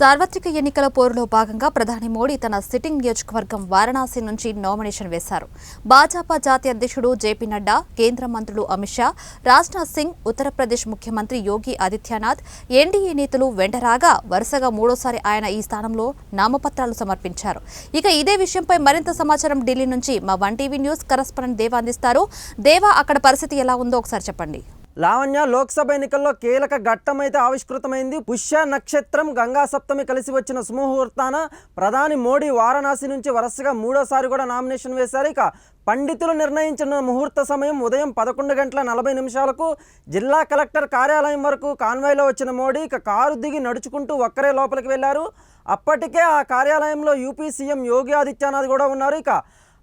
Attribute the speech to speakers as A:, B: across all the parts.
A: సార్వత్రిక ఎన్నికల పోరులో భాగంగా ప్రధాని మోడీ తన సిట్టింగ్ నియోజకవర్గం వారణాసి నుంచి నామినేషన్ వేశారు. భాజపా జాతీయ అధ్యక్షుడు జేపీ నడ్డా కేంద్ర మంత్రులు అమిత్ షా రాజ్నాథ్ సింగ్ ఉత్తరప్రదేశ్ ముఖ్యమంత్రి యోగి ఆదిత్యనాథ్ ఎన్డీఏ నేతలు వెంటరాగా వరుసగా మూడోసారి ఆయన ఈ స్థానంలో నామపత్రాలు సమర్పించారు. ఇక ఇదే విషయంపై మరింత సమాచారం ఢిల్లీ నుంచి మా వన్ టీవీ న్యూస్ కరస్పాండెంట్ దేవా అందిస్తారు. దేవా అక్కడ పరిస్థితి ఎలా ఉందో ఒకసారి చెప్పండి.
B: లావణ్య లోక్సభ ఎన్నికల్లో కీలక ఘట్టమైతే ఆవిష్కృతమైంది. పుష్య నక్షత్రం గంగా సప్తమి కలిసి వచ్చిన సుముహూర్తాన ప్రధాని మోడీ వారణాసి నుంచి వరుసగా మూడోసారి కూడా నామినేషన్ వేశారు. ఇక పండితులు నిర్ణయించిన ముహూర్త సమయం ఉదయం పదకొండు గంటల నలభై నిమిషాలకు జిల్లా కలెక్టర్ కార్యాలయం వరకు కాన్వాయ్లో వచ్చిన మోడీ ఇక కారు దిగి నడుచుకుంటూ ఒక్కరే లోపలికి వెళ్ళారు. అప్పటికే ఆ కార్యాలయంలో యూపీ సీఎం యోగి ఆదిత్యనాథ్ కూడా ఉన్నారు. ఇక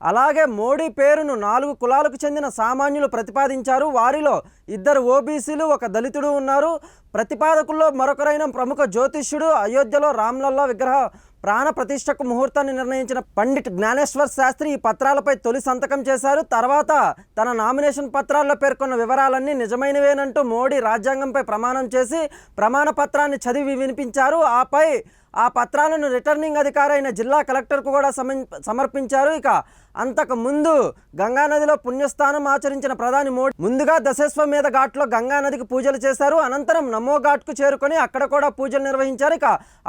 B: అలాగే మోడీ పేరును నాలుగు కులాలకు చెందిన సామాన్యులు ప్రతిపాదించారు. వారిలో ఇద్దరు ఓబీసీలు ఒక దళితుడు ఉన్నారు. ప్రతిపాదకుల్లో మరొకరైన ప్రముఖ జ్యోతిష్యుడు అయోధ్యలో రామ్లల్లా విగ్రహ ప్రాణ ప్రతిష్టకు ముహూర్తాన్ని నిర్ణయించిన పండిట్ జ్ఞానేశ్వర్ శాస్త్రి ఈ పత్రాలపై తొలి సంతకం చేశారు. తర్వాత తన నామినేషన్ పత్రాల్లో పేర్కొన్న వివరాలన్నీ నిజమైనవేనంటూ మోడీ రాజ్యాంగంపై ప్రమాణం చేసి ప్రమాణ పత్రాన్ని చదివి వినిపించారు. ఆపై ఆ పత్రాలను రిటర్నింగ్ అధికారి అయిన జిల్లా కలెక్టర్కు కూడా సమర్పించారు. ఇక అంతకు ముందు గంగానదిలో పుణ్యస్థానం ఆచరించిన ప్రధాని మోడీ ముందుగా దశస్వమేధ ఘాట్లో గంగానదికి పూజలు చేశారు. అనంతరం నమో ఘాట్కు చేరుకొని అక్కడ కూడా పూజలు నిర్వహించారు. ఇక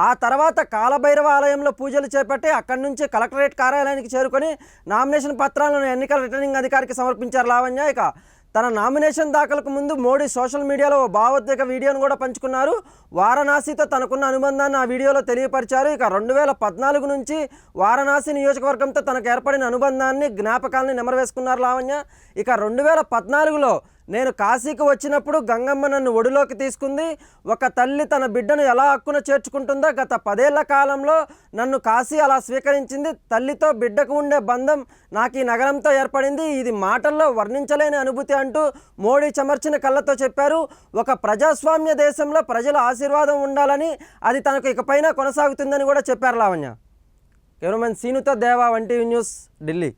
B: ఆ తర్వాత కాలభైరవ ఆలయంలో పూజలు చేపట్టి అక్కడి నుంచి కలెక్టరేట్ కార్యాలయానికి చేరుకొని నామినేషన్ పత్రాలను ఎన్నికల రిటర్నింగ్ అధికారికి సమర్పించారు లావణ్య. ఇక తన నామినేషన్ దాఖలకు ముందు మోడీ సోషల్ మీడియాలో ఓ భావోద్వేగ వీడియోను కూడా పంచుకున్నారు. వారణాసితో తనకున్న అనుబంధాన్ని ఆ వీడియోలో తెలియపరిచారు. ఇక రెండు వేల పద్నాలుగు నుంచి వారణాసి నియోజకవర్గంతో తనకు ఏర్పడిన అనుబంధాన్ని జ్ఞాపకాలని నెమరవేసుకున్నారు లావణ్య. ఇక రెండు వేల పద్నాలుగులో నేను కాశీకి వచ్చినప్పుడు గంగమ్మ నన్ను ఒడిలోకి తీసుకుంది. ఒక తల్లి తన బిడ్డను ఎలా హక్కున చేర్చుకుంటుందో గత పదేళ్ళ కాలంలో నన్ను కాశీ అలా స్వీకరించింది. తల్లితో బిడ్డకు ఉండే బంధం నాకు ఈ నగరంతో ఏర్పడింది. ఇది మాటల్లో వర్ణించలేని అనుభూతి అంటూ మోడీ చెమర్చిన కళ్ళతో చెప్పారు. ఒక ప్రజాస్వామ్య దేశంలో ప్రజల ఆశీర్వాదం ఉండాలని అది తనకు ఇకపైన కొనసాగుతుందని కూడా చెప్పారు లావణ్య. కెమెరామెన్ సీనుతో దేవా వంటి న్యూస్ ఢిల్లీ.